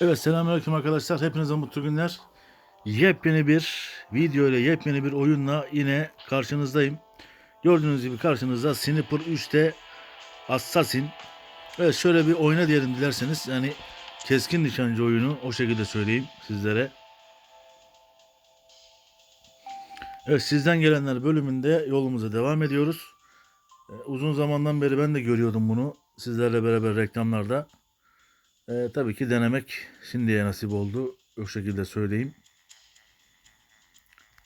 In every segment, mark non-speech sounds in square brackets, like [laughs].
Evet selamünaleyküm arkadaşlar. Hepinize mutlu günler. Yepyeni bir video ile yepyeni bir oyunla yine karşınızdayım. Gördüğünüz gibi karşınızda Sniper 3'te Assassin. Evet şöyle bir oyna diyelim dilerseniz. Yani keskin nişancı oyunu o şekilde söyleyeyim sizlere. Evet sizden gelenler bölümünde yolumuza devam ediyoruz. Ee, uzun zamandan beri ben de görüyordum bunu sizlerle beraber reklamlarda. Ee, tabii ki denemek şimdiye nasip oldu. O şekilde söyleyeyim.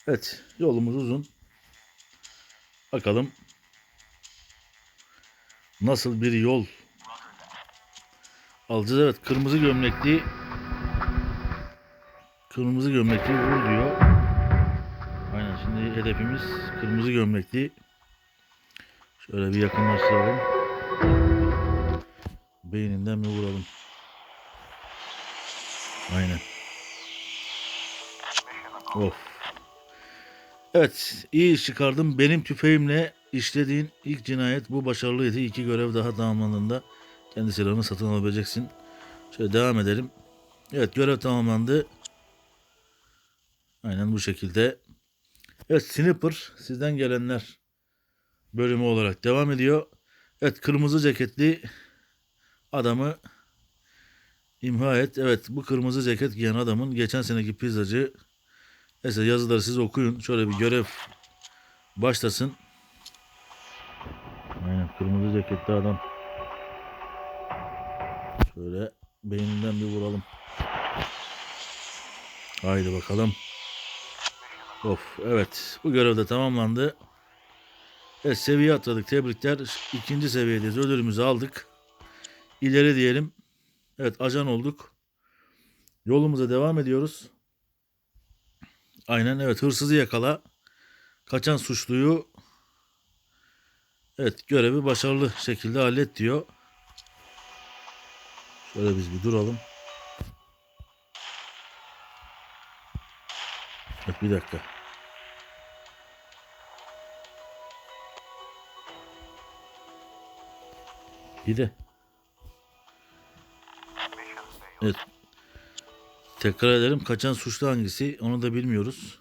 Evet yolumuz uzun. Bakalım nasıl bir yol alacağız. Evet kırmızı gömlekli kırmızı gömlekli vur diyor. Aynen şimdi hedefimiz kırmızı gömlekli. Şöyle bir yakınlaştıralım. Beyninden bir vuralım. Aynen. Of. Evet, iyi iş çıkardım. Benim tüfeğimle işlediğin ilk cinayet bu başarılıydı. İki görev daha tamamlandığında kendi silahını satın alabileceksin. Şöyle devam edelim. Evet, görev tamamlandı. Aynen bu şekilde. Evet, Sniper sizden gelenler bölümü olarak devam ediyor. Evet, kırmızı ceketli adamı İmha et. Evet bu kırmızı ceket giyen adamın geçen seneki pizzacı. Neyse yazıları siz okuyun. Şöyle bir görev başlasın. Aynen kırmızı ceketli adam. Şöyle beyninden bir vuralım. Haydi bakalım. Of evet bu görev de tamamlandı. Evet seviye atladık tebrikler. İkinci seviyedeyiz ödülümüzü aldık. İleri diyelim. Evet ajan olduk. Yolumuza devam ediyoruz. Aynen evet hırsızı yakala. Kaçan suçluyu evet görevi başarılı şekilde hallet diyor. Şöyle biz bir duralım. Evet bir dakika. Bir de. Evet. Tekrar edelim. Kaçan suçlu hangisi? Onu da bilmiyoruz.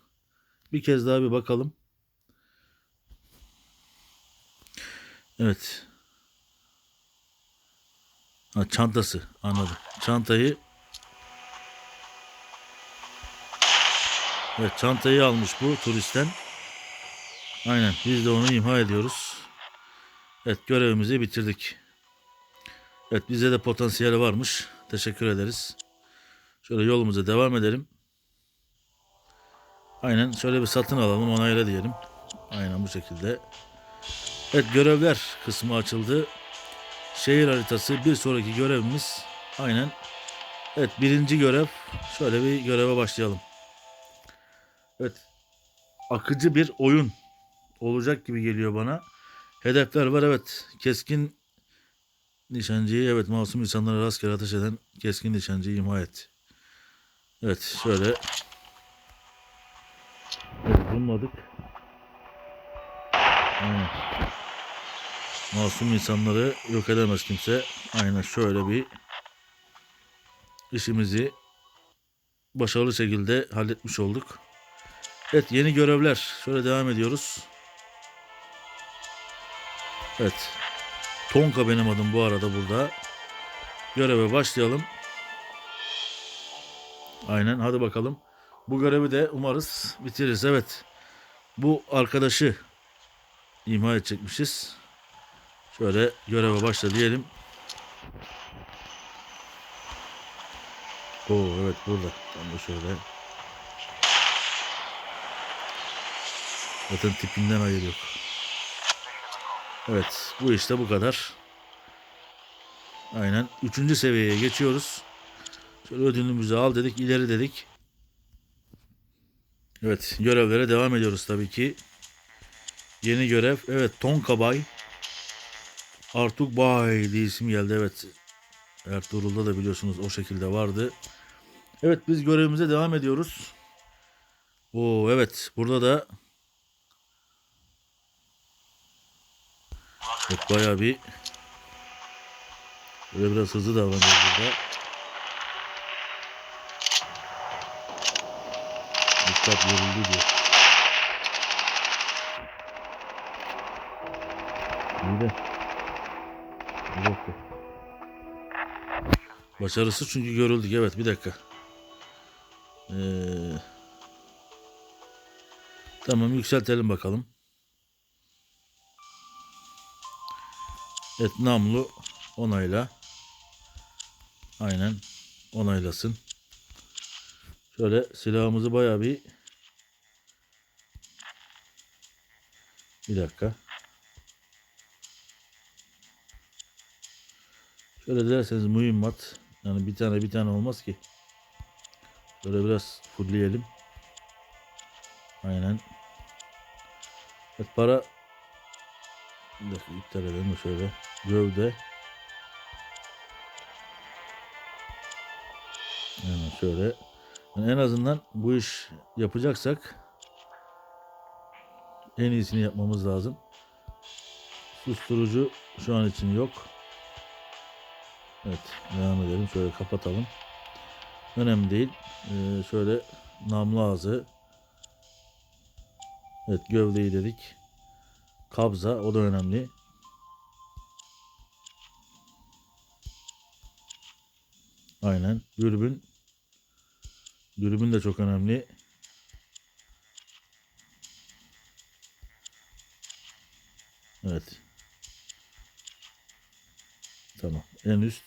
Bir kez daha bir bakalım. Evet. Ha, çantası. Anladım. Çantayı Evet çantayı almış bu turistten. Aynen biz de onu imha ediyoruz. Evet görevimizi bitirdik. Evet bize de potansiyeli varmış. Teşekkür ederiz. Şöyle yolumuza devam edelim. Aynen şöyle bir satın alalım onayla diyelim. Aynen bu şekilde. Evet görevler kısmı açıldı. Şehir haritası bir sonraki görevimiz. Aynen. Evet birinci görev. Şöyle bir göreve başlayalım. Evet. Akıcı bir oyun olacak gibi geliyor bana. Hedefler var evet. Keskin nişancıyı evet masum insanlara rastgele ateş eden keskin nişancıyı imha et. Evet şöyle. Evet bulmadık. Aynen. Masum insanları yok edemez kimse. Aynen şöyle bir işimizi başarılı şekilde halletmiş olduk. Evet yeni görevler. Şöyle devam ediyoruz. Evet. Tonka benim adım bu arada burada. Göreve başlayalım. Aynen hadi bakalım. Bu görevi de umarız bitiririz. Evet. Bu arkadaşı imha edecekmişiz. Şöyle göreve başla diyelim. Oo evet burada. Ben de şöyle. Zaten tipinden hayır yok. Evet bu işte bu kadar. Aynen. Üçüncü seviyeye geçiyoruz. Şöyle ödülümüzü al dedik. ileri dedik. Evet görevlere devam ediyoruz tabii ki. Yeni görev. Evet Tonka Bay. Artuk Bay diye isim geldi. Evet. Ertuğrul'da da biliyorsunuz o şekilde vardı. Evet biz görevimize devam ediyoruz. Oo evet burada da Evet, bayağı bir Böyle biraz hızlı davranıyoruz burada. Dikkat yoruldu diyor. İyi de. Bir dakika. Başarısı çünkü görüldük. Evet bir dakika. Ee, tamam yükseltelim bakalım. Evet namlu onayla. Aynen onaylasın. Şöyle silahımızı bayağı bir bir dakika. Şöyle derseniz mühimmat yani bir tane bir tane olmaz ki. Şöyle biraz fullleyelim. Aynen. Evet para bir dakika iptal edelim de şöyle. Gövde. Aynen şöyle. Yani en azından bu iş yapacaksak en iyisini yapmamız lazım. Susturucu şu an için yok. Evet devam edelim. Şöyle kapatalım. Önemli değil. Ee, şöyle namlu ağzı. Evet gövdeyi dedik. Kabza o da önemli. Aynen. Dürbün. Dürbün de çok önemli. Evet. Tamam. En üst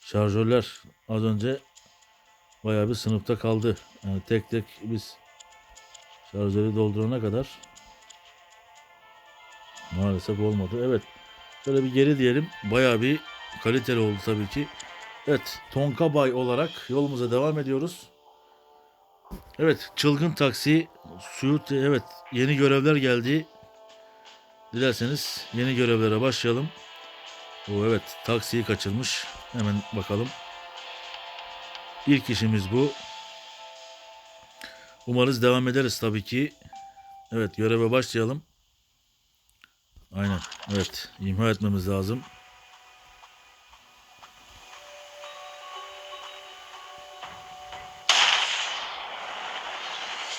şarjörler az önce bayağı bir sınıfta kaldı. Yani tek tek biz şarjörü doldurana kadar maalesef olmadı. Evet. Şöyle bir geri diyelim. Bayağı bir kaliteli oldu tabii ki. Evet. Tonka Bay olarak yolumuza devam ediyoruz. Evet. Çılgın Taksi Suit evet yeni görevler geldi. Dilerseniz yeni görevlere başlayalım. O evet taksiyi kaçırmış. Hemen bakalım. İlk işimiz bu. Umarız devam ederiz tabii ki. Evet göreve başlayalım. Aynen. Evet imha etmemiz lazım.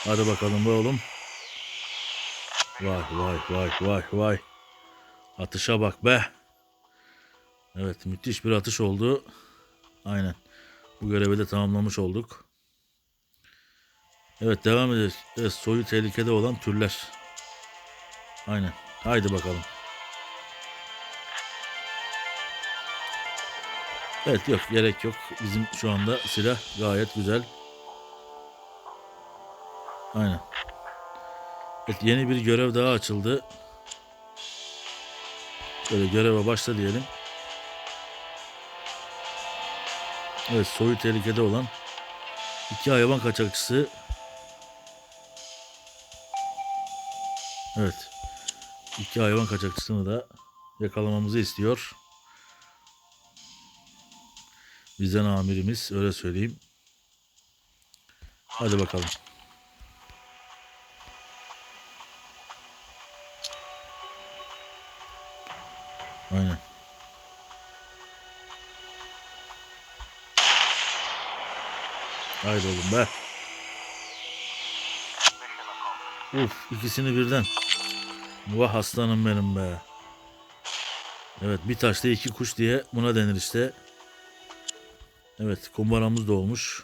Hadi bakalım be oğlum. Vay vay vay vay vay. Atışa bak be. Evet müthiş bir atış oldu. Aynen. Bu görevi de tamamlamış olduk. Evet devam edeceğiz. Evet, soyu tehlikede olan türler. Aynen. Haydi bakalım. Evet yok gerek yok. Bizim şu anda silah gayet güzel. Aynen. Evet yeni bir görev daha açıldı. Böyle göreve başla diyelim. Evet soyu tehlikede olan iki hayvan kaçakçısı. Evet. iki hayvan kaçakçısını da yakalamamızı istiyor. Bizden amirimiz öyle söyleyeyim. Hadi bakalım. Aynen. Haydi oğlum be. Uf ikisini birden. Vah aslanım benim be. Evet bir taşla iki kuş diye buna denir işte. Evet kumbaramız da olmuş.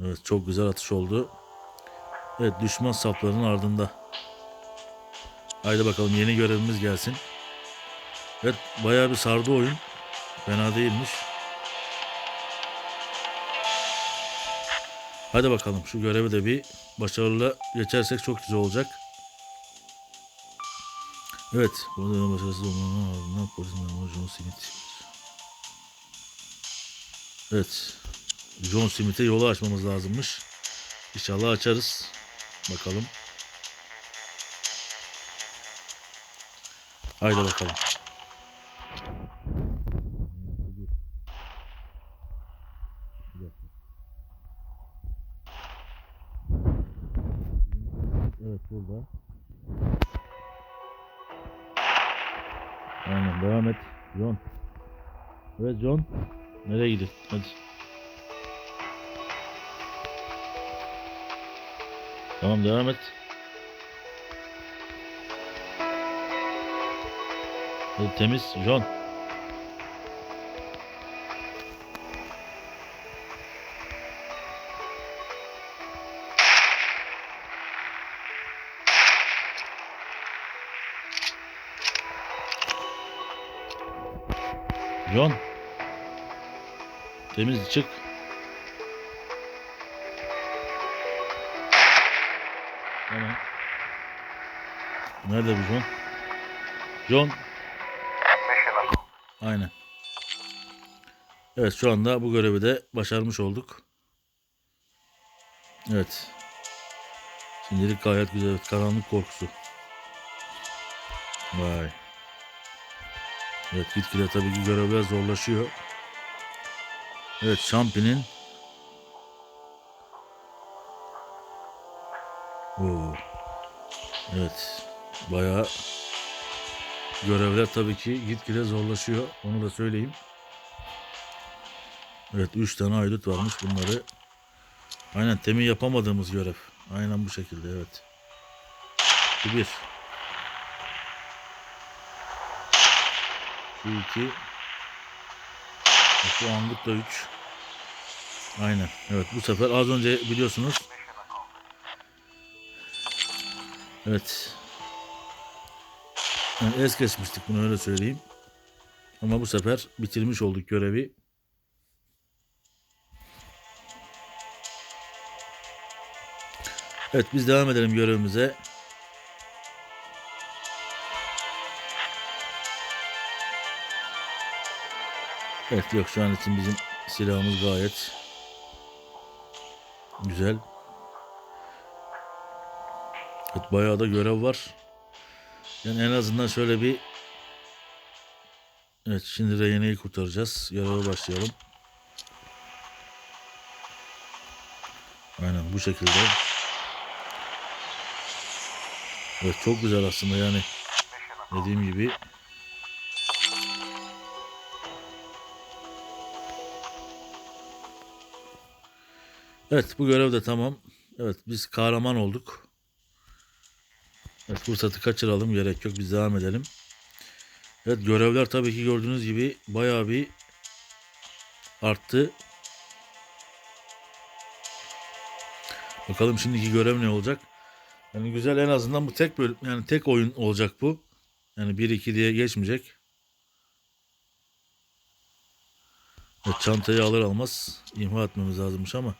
Evet çok güzel atış oldu. Evet düşman saflarının ardında. Haydi bakalım yeni görevimiz gelsin. Evet bayağı bir sardı oyun. Fena değilmiş. Hadi bakalım şu görevi de bir başarılı geçersek çok güzel olacak. Evet. Burada başarısız olmanın ardından polis memuru John Smith. Evet. John Smith'e yolu açmamız lazımmış. İnşallah açarız. Bakalım. Haydi bakalım. Evet John. Nereye gidiyorsun? Hadi. Tamam devam et. Hadi temiz John. John. Temiz çık. Tamam. Nerede bu John? John. Aynen. Evet şu anda bu görevi de başarmış olduk. Evet. Şimdilik gayet güzel. Evet, Karanlık korkusu. Vay. Evet gitgide tabii ki görevler zorlaşıyor. Evet Şampi'nin Oo. Evet. Bayağı görevler tabii ki gitgide zorlaşıyor. Onu da söyleyeyim. Evet 3 tane aydut varmış bunları. Aynen temin yapamadığımız görev. Aynen bu şekilde evet. Bu bir. Şu iki. Şu anlık da üç. Aynen. Evet bu sefer az önce biliyorsunuz. Evet. Yani es geçmiştik bunu öyle söyleyeyim. Ama bu sefer bitirmiş olduk görevi. Evet biz devam edelim görevimize. Evet yok şu an için bizim silahımız gayet güzel. Evet bayağı da görev var. Yani en azından şöyle bir Evet şimdi rehineyi kurtaracağız. Göreve başlayalım. Aynen bu şekilde. Evet çok güzel aslında yani. Dediğim gibi. Evet bu görev de tamam. Evet biz kahraman olduk. Evet fırsatı kaçıralım gerek yok biz devam edelim. Evet görevler tabii ki gördüğünüz gibi bayağı bir arttı. Bakalım şimdiki görev ne olacak? Yani güzel en azından bu tek bölüm yani tek oyun olacak bu. Yani 1-2 diye geçmeyecek. Evet, çantayı alır almaz imha etmemiz lazımmış ama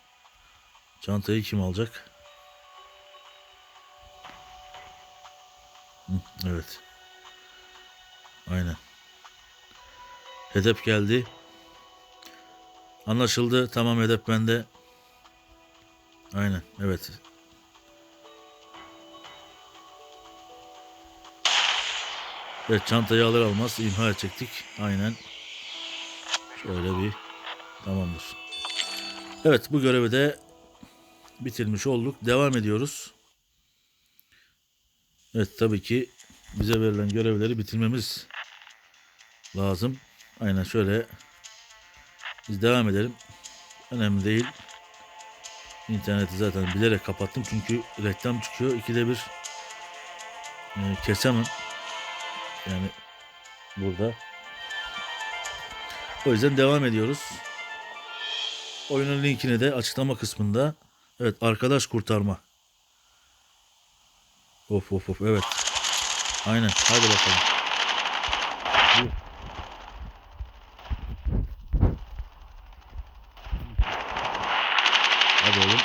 çantayı kim alacak? Evet. Aynen. Hedef geldi. Anlaşıldı. Tamam hedef bende. Aynen. Evet. Evet çantayı alır almaz imha edecektik. Aynen. Şöyle bir tamamdır. Evet bu görevi de bitirmiş olduk. Devam ediyoruz. Evet tabii ki bize verilen görevleri bitirmemiz lazım. Aynen şöyle biz devam edelim. Önemli değil. İnterneti zaten bilerek kapattım çünkü reklam çıkıyor. İkide bir e, kesemem. Yani burada. O yüzden devam ediyoruz. Oyunun linkini de açıklama kısmında. Evet arkadaş kurtarma. Of of of evet. Aynen hadi bakalım. Bu. Hadi oğlum.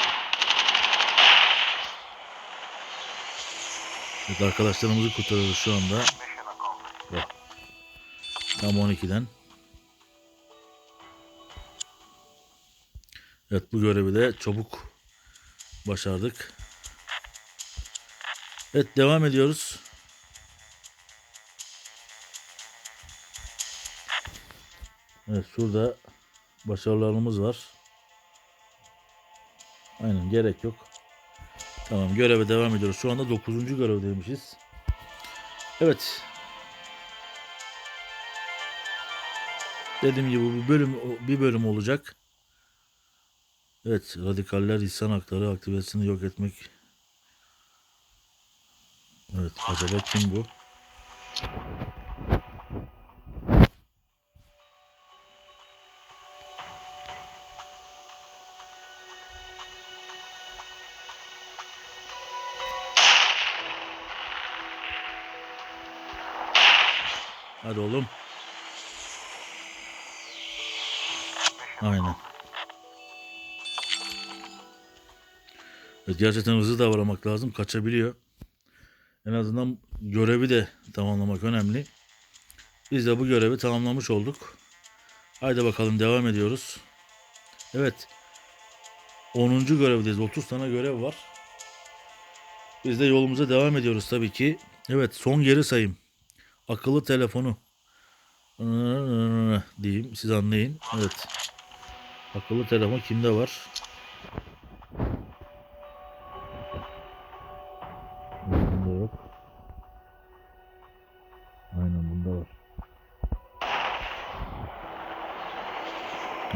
Evet arkadaşlarımızı kurtarıyoruz şu anda. Tam 12'den. Evet bu görevi de çabuk başardık. Evet devam ediyoruz. Evet şurada başarılarımız var. Aynen gerek yok. Tamam göreve devam ediyoruz. Şu anda 9. görevdeymişiz. Evet. Dediğim gibi bu bölüm bir bölüm olacak. Evet, radikaller insan hakları aktivitesini yok etmek. Evet, acaba kim bu? Gerçekten hızlı davranmak lazım. Kaçabiliyor. En azından görevi de tamamlamak önemli. Biz de bu görevi tamamlamış olduk. Haydi bakalım devam ediyoruz. Evet. 10. görevdeyiz. 30 tane görev var. Biz de yolumuza devam ediyoruz tabii ki. Evet son geri sayım. Akıllı telefonu. diyeyim siz anlayın. Evet. Akıllı telefon kimde var?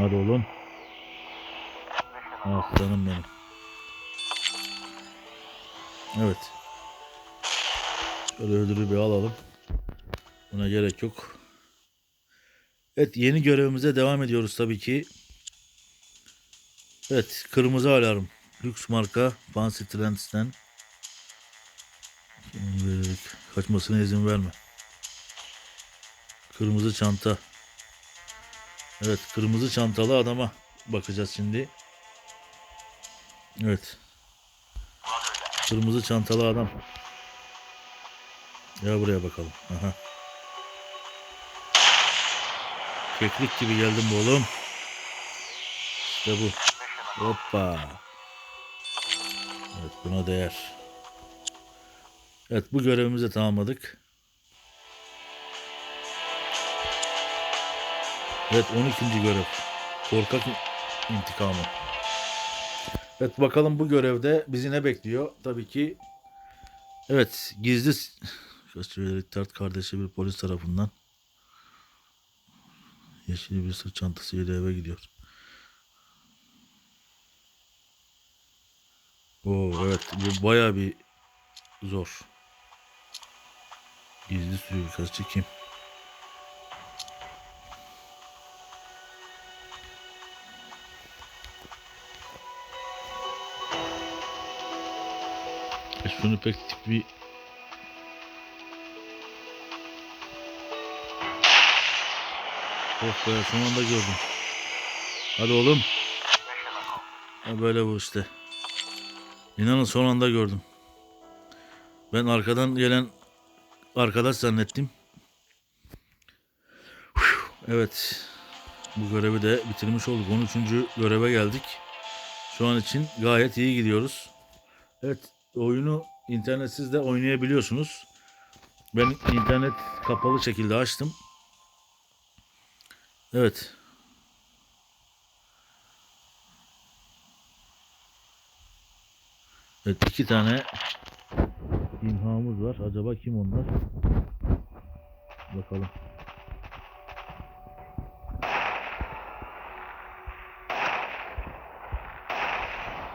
Hadi oğlum. Aslanım benim. Evet. Şöyle ödülü bir alalım. Buna gerek yok. Evet yeni görevimize devam ediyoruz tabii ki. Evet kırmızı alarm. Lüks marka Fancy Trends'ten. Kaçmasına izin verme. Kırmızı çanta. Evet kırmızı çantalı adama bakacağız şimdi. Evet. Kırmızı çantalı adam. Ya buraya bakalım. Aha. Keklik gibi geldim bu oğlum. İşte bu. Hoppa. Evet buna değer. Evet bu görevimizi tamamladık. Evet 12. görev. Korkak intikamı. Evet bakalım bu görevde bizi ne bekliyor? Tabii ki evet gizli gösterilerek Tart kardeşi bir polis tarafından yeşil bir sırt çantasıyla eve gidiyor. Oo evet bu baya bir zor. Gizli suikastçı kim? Şunu pek bir Oh be son anda gördüm. Hadi oğlum. Ha, böyle bu işte. İnanın son anda gördüm. Ben arkadan gelen arkadaş zannettim. Evet. Bu görevi de bitirmiş olduk. 13. göreve geldik. Şu an için gayet iyi gidiyoruz. Evet. Oyunu internetsiz de oynayabiliyorsunuz. Ben internet kapalı şekilde açtım. Evet. Evet iki tane imhamız var. Acaba kim onlar? Bakalım.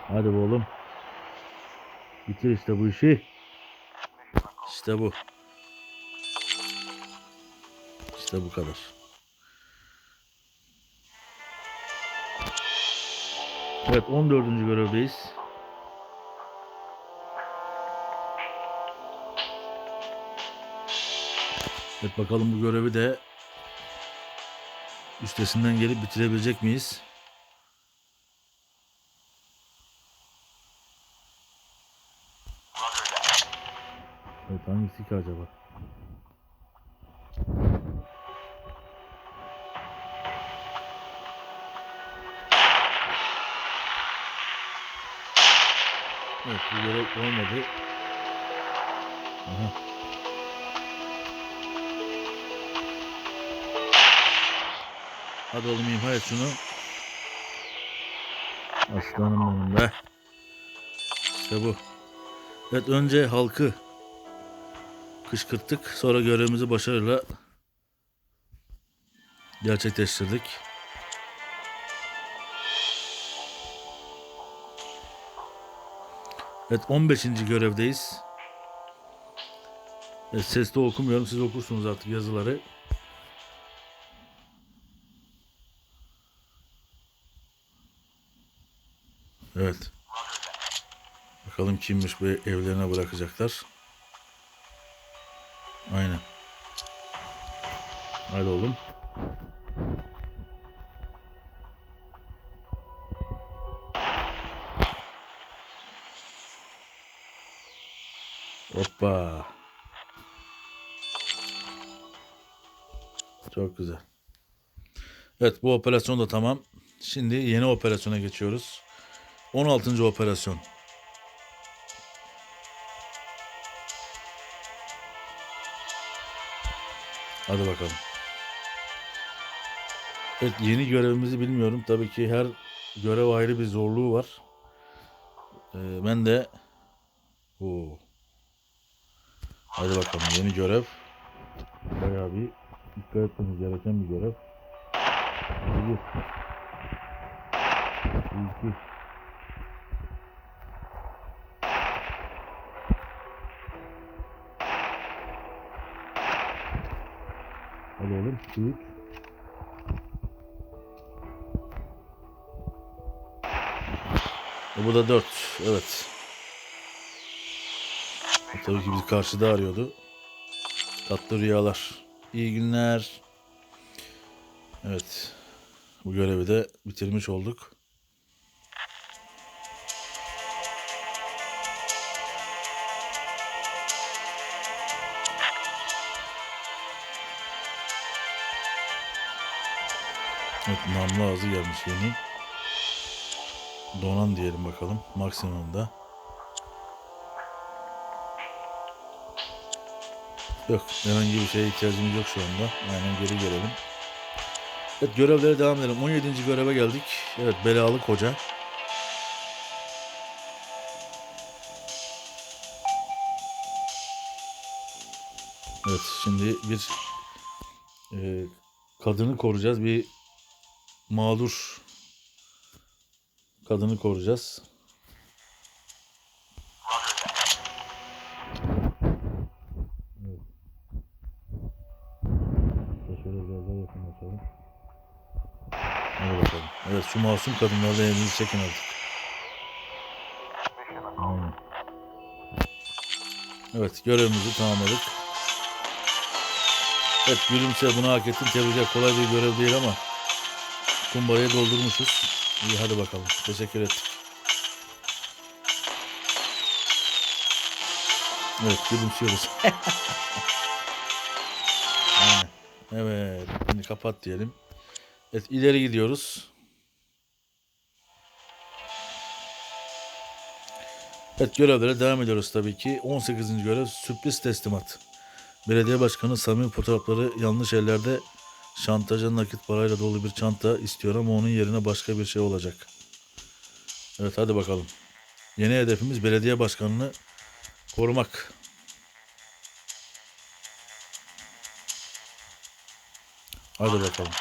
Hadi oğlum. Bitir işte bu işi. İşte bu. İşte bu kadar. Evet 14. görevdeyiz. Evet bakalım bu görevi de üstesinden gelip bitirebilecek miyiz? Evet hangisi ki acaba? Evet bu görev olmadı. Aha. Hadi oğlum imha et şunu. Aslanım benim be. İşte bu. Evet önce halkı kışkırttık. Sonra görevimizi başarıyla gerçekleştirdik. Evet 15. görevdeyiz. Evet, sesli okumuyorum. Siz okursunuz artık yazıları. Evet. Bakalım kimmiş bu evlerine bırakacaklar. Aynen. Hadi oğlum. Hoppa. Çok güzel. Evet bu operasyon da tamam. Şimdi yeni operasyona geçiyoruz. 16. operasyon. Hadi bakalım. Evet yeni görevimizi bilmiyorum. Tabii ki her görev ayrı bir zorluğu var. Ee, ben de Oo. Hadi bakalım yeni görev. Bayağı bir dikkat etmemiz gereken bir görev. Bir. İki. Oğlum. Üç. E, bu da dört. Evet. E, tabii ki bizi karşıda arıyordu. Tatlı rüyalar. İyi günler. Evet. Bu görevi de bitirmiş olduk. Namlu ağzı gelmiş yeni. Donan diyelim bakalım maksimumda. Yok herhangi bir şeye ihtiyacımız yok şu anda. Aynen geri gelelim. Evet görevlere devam edelim. 17. göreve geldik. Evet belalı koca. Evet şimdi bir e, kadını koruyacağız. Bir mağdur kadını koruyacağız. Bakalım. Evet şu masum kadınlardan elinizi çekin artık. Evet görevimizi tamamladık. Evet gülümse bunu hak ettin tebrikler kolay bir görev değil ama kumbarayı doldurmuşuz. İyi hadi bakalım. Teşekkür ettik. Evet gülümsüyoruz. [laughs] Evet. Şimdi kapat diyelim. Evet ileri gidiyoruz. Evet görevlere devam ediyoruz tabii ki. 18. görev sürpriz teslimat. Belediye başkanı Samim fotoğrafları yanlış ellerde şantaja nakit parayla dolu bir çanta istiyor ama onun yerine başka bir şey olacak. Evet hadi bakalım. Yeni hedefimiz belediye başkanını korumak. Hadi bakalım.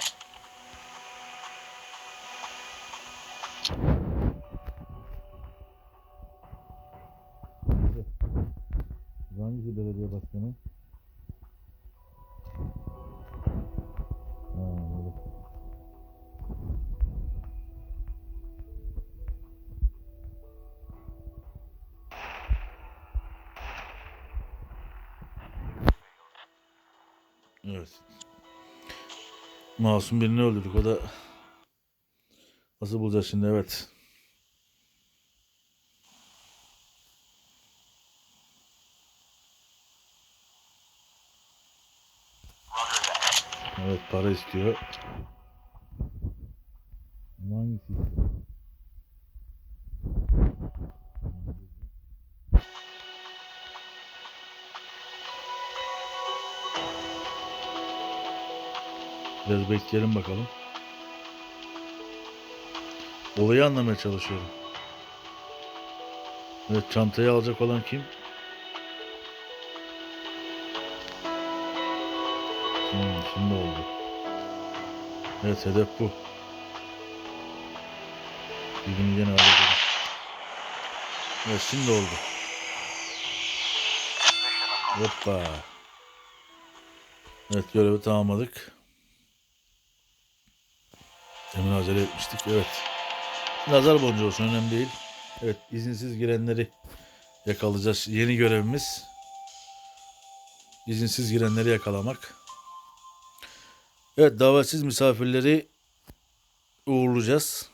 Hangisi belediye başkanı? Evet. Masum birini öldürdük. O da nasıl bulacağız şimdi? Evet. Evet para istiyor. Hangisi istiyor? Biraz bekleyelim bakalım. Olayı anlamaya çalışıyorum. Evet çantayı alacak olan kim? Hmm, şimdi oldu. Evet hedef bu. Birini yine halledelim. Evet şimdi oldu. Hoppa. Evet görevi tamamladık. Demin acele etmiştik. Evet. Nazar boncuğu olsun önemli değil. Evet izinsiz girenleri yakalayacağız. Yeni görevimiz izinsiz girenleri yakalamak. Evet davetsiz misafirleri uğurlayacağız.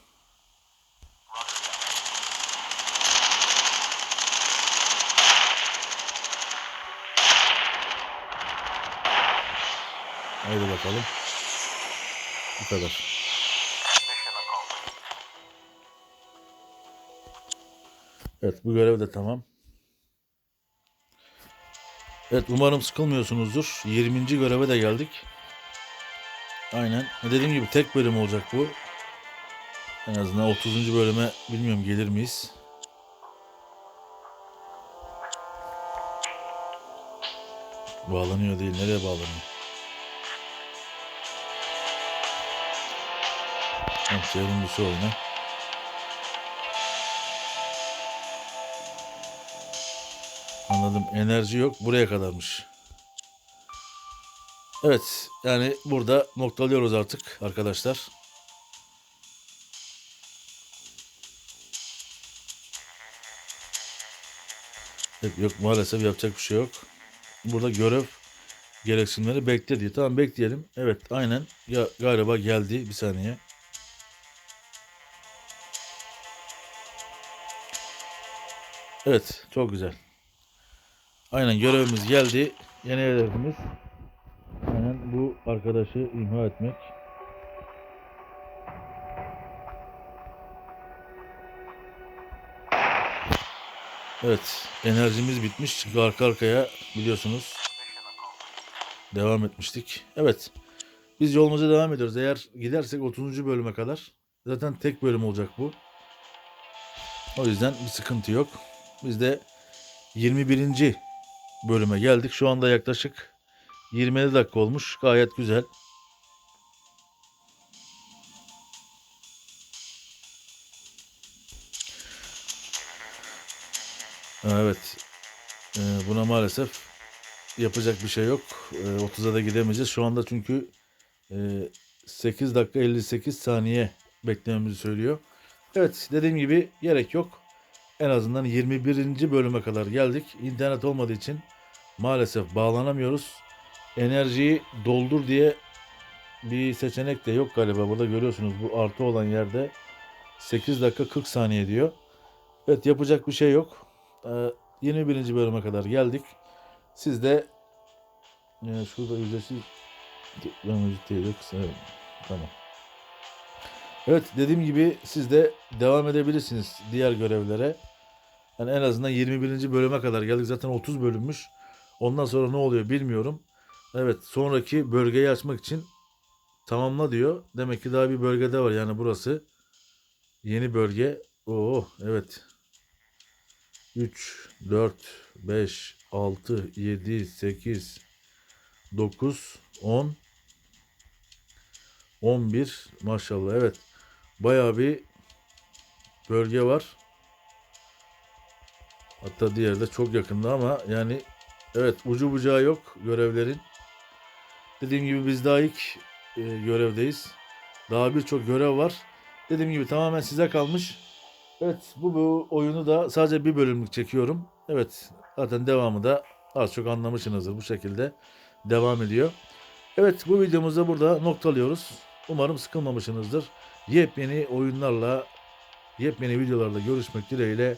Haydi bakalım. Bu kadar. Evet bu görev de tamam. Evet umarım sıkılmıyorsunuzdur. 20. göreve de geldik. Aynen. Dediğim gibi tek bölüm olacak bu. En azından 30. bölüme bilmiyorum gelir miyiz? Bağlanıyor değil. Nereye bağlanıyor? Evet, çevrimlisi oyna. Anladım. Enerji yok. Buraya kadarmış. Evet. Yani burada noktalıyoruz artık arkadaşlar. Evet, yok maalesef yapacak bir şey yok. Burada görev gereksinimleri bekle diyor. Tamam bekleyelim. Evet aynen. Ya galiba geldi. Bir saniye. Evet çok güzel. Aynen görevimiz geldi. Yeni hedefimiz aynen bu arkadaşı imha etmek. Evet enerjimiz bitmiş. Çünkü arka arkaya biliyorsunuz devam etmiştik. Evet biz yolumuza devam ediyoruz. Eğer gidersek 30. bölüme kadar zaten tek bölüm olacak bu. O yüzden bir sıkıntı yok. Biz de 21. bölüme geldik. Şu anda yaklaşık 20 dakika olmuş. Gayet güzel. Evet. Ee, buna maalesef yapacak bir şey yok. Ee, 30'a da gidemeyeceğiz. Şu anda çünkü e, 8 dakika 58 saniye beklememizi söylüyor. Evet dediğim gibi gerek yok. En azından 21. bölüme kadar geldik. İnternet olmadığı için maalesef bağlanamıyoruz. Enerjiyi doldur diye bir seçenek de yok galiba. Burada görüyorsunuz bu artı olan yerde 8 dakika 40 saniye diyor. Evet yapacak bir şey yok. Ee, 21. bölüme kadar geldik. Siz de e, şurada ücretsiz değil tamam. Evet dediğim gibi siz de devam edebilirsiniz diğer görevlere. Yani en azından 21. bölüme kadar geldik. Zaten 30 bölünmüş. Ondan sonra ne oluyor bilmiyorum. Evet sonraki bölgeyi açmak için tamamla diyor. Demek ki daha bir bölgede var yani burası. Yeni bölge. Oo evet. 3, 4, 5, 6, 7, 8, 9, 10, 11 maşallah evet. Bayağı bir bölge var. Hatta diğeri de çok yakında ama yani evet ucu bucağı yok görevlerin. Dediğim gibi biz daha ilk e, görevdeyiz. Daha birçok görev var. Dediğim gibi tamamen size kalmış. Evet bu, bu oyunu da sadece bir bölümlük çekiyorum. Evet zaten devamı da az çok anlamışsınızdır bu şekilde devam ediyor. Evet bu videomuzda burada noktalıyoruz. Umarım sıkılmamışsınızdır. Yepyeni oyunlarla, yepyeni videolarla görüşmek dileğiyle.